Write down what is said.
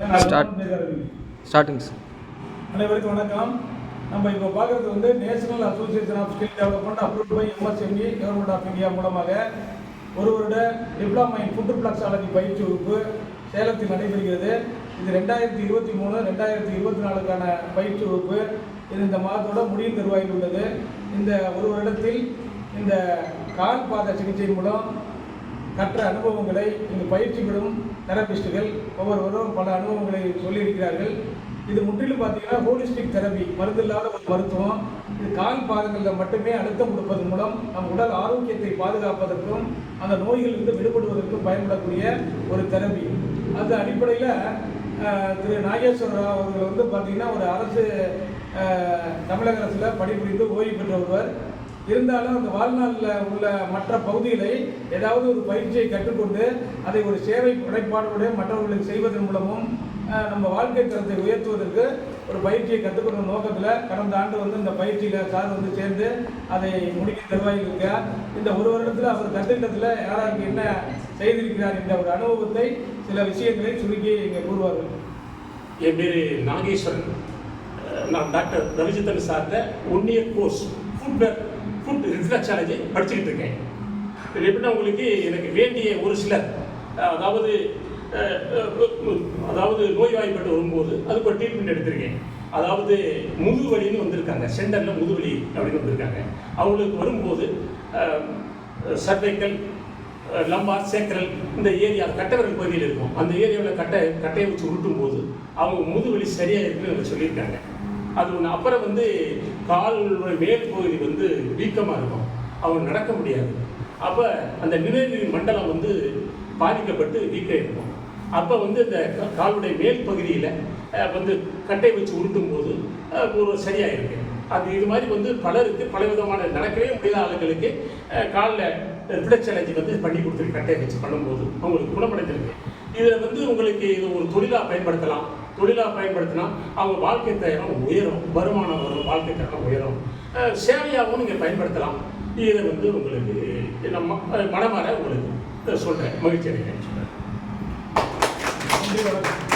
Start. Starting sir. அனைவருக்கும் வணக்கம். நம்ம இப்போ பார்க்குறது வந்து national association of skill development approve by MSME government of India மூலமாக ஒரு வருட டிப்ளமா இன் ஃபுட் பிளக்ஸாலஜி பயிற்சி வகுப்பு சேலத்தில் நடைபெறுகிறது. இது ரெண்டாயிரத்தி இருபத்தி மூணு ரெண்டாயிரத்தி இருபத்தி நாலுக்கான பயிற்சி வகுப்பு. இது இந்த மாதத்தோட முடியும் தருவாயில் உள்ளது. இந்த ஒரு வருடத்தில் இந்த கால் பாத சிகிச்சை மூலம் கற்ற அனுபவங்களை இங்கு பயிற்சி பெறும் தெரபிஸ்டுகள் ஒவ்வொருவரும் பல அனுபவங்களை சொல்லியிருக்கிறார்கள். இது முற்றிலும் பார்த்தீங்கன்னா ஹோலிஸ்டிக் தெரபி மருந்தில்லாத ஒரு மருத்துவம். இது கால் பாதங்களில் மட்டுமே அழுத்தம் கொடுப்பதன் மூலம் நம் உடல் ஆரோக்கியத்தை பாதுகாப்பதற்கும் அந்த நோய்களிலிருந்து விடுபடுவதற்கும் பயன்படக்கூடிய ஒரு தெரபி. அந்த அடிப்படையில் திரு நாகேஸ்வர ராவ் அவர்கள் வந்து பார்த்தீங்கன்னா ஒரு அரசு தமிழக அரசில் பணிபுரிந்து ஓய்வு பெற்ற ஒருவர் இருந்தாலும் அந்த வாழ்நாளில் உள்ள மற்ற பகுதிகளை ஏதாவது ஒரு பயிற்சியை கற்றுக்கொண்டு அதை ஒரு சேவை உழைப்பாடுடைய மற்றவர்களுக்கு செய்வதன் மூலமும் நம்ம வாழ்க்கை தரத்தை உயர்த்துவதற்கு ஒரு பயிற்சியை கற்றுக்கொண்ட நோக்கத்தில் கடந்த ஆண்டு வந்து இந்த பயிற்சியில் சார் வந்து சேர்ந்து அதை முடிக்க நிர்வாகிக்க இந்த ஒரு வருடத்தில் அவர் கற்றுக்கிட்டத்தில் யாராருக்கு என்ன செய்திருக்கிறார் என்ற ஒரு அனுபவத்தை சில விஷயங்களை சுருக்கி இங்கே கூறுவார்கள். என் பேர் நாகேஸ்வரன். நான் டாக்டர் ரவிச்சந்திரன் சார்ந்த one year course foot foot reflexology படிச்சுக்கிட்டு இருக்கேன். இது எப்படின்னா உங்களுக்கு எனக்கு வேண்டிய ஒரு சிலர் அதாவது அதாவது நோய் வாய்ப்பட்டு அதாவது நோய்வாய்ப்பட்டு வரும்போது அதுக்கு ஒரு ட்ரீட்மெண்ட் எடுத்திருக்கேன். அதாவது முதுவலின்னு வந்திருக்காங்க. சென்டரில் முதுவலி அப்படின்னு வந்திருக்காங்க. அவங்களுக்கு வரும்போது சர்வைக்கல் லம்பார் சேக்கரல் இந்த ஏரியா கட்டவரல் பகுதியில் இருக்கும். அந்த ஏரியாவில் கட்டை கட்டையை வச்சு உருட்டும் போது அவங்க முதுவலி சரியாக இருக்குன்னு சொல்லியிருக்காங்க. அது ஒன்று அப்புறம் வந்து காலோட மேல் பகுதி வந்து வீக்கமாக இருக்கும். அவங்க நடக்க முடியாது. அப்போ அந்த நிலநீர் மண்டலம் வந்து பாதிக்கப்பட்டு வீக்கம் இருக்கும். அப்போ வந்து இந்த காலுடைய மேல் பகுதியில் வந்து கட்டை வச்சு உருட்டும் போது ஒரு சரியாக இருக்கு அது இது மாதிரி வந்து பலருக்கு பல விதமான நடக்கவே முடியாத ஆளுங்களுக்கு காலில் ரிஃப்ளெக்ஸ் வந்து பண்ணி கொடுத்துருக்கு கட்டை வச்சு பண்ணும்போது அவங்களுக்கு குணமடைஞ்சிருக்கு. இதில் வந்து உங்களுக்கு இது ஒரு தொழிலாக பயன்படுத்தலாம். தொழிலாக பயன்படுத்தினா அவங்க வாழ்க்கை தரம் உயரும். வருமானம் வரும் வாழ்க்கை தரம் உயரும். சேவையாகவும் நீங்கள் பயன்படுத்தலாம். இதை வந்து உங்களுக்கு நம்ம மனமாற உங்களுக்கு சொல்கிறேன் மகிழ்ச்சி அடைகிறேன். நன்றி வணக்கம்.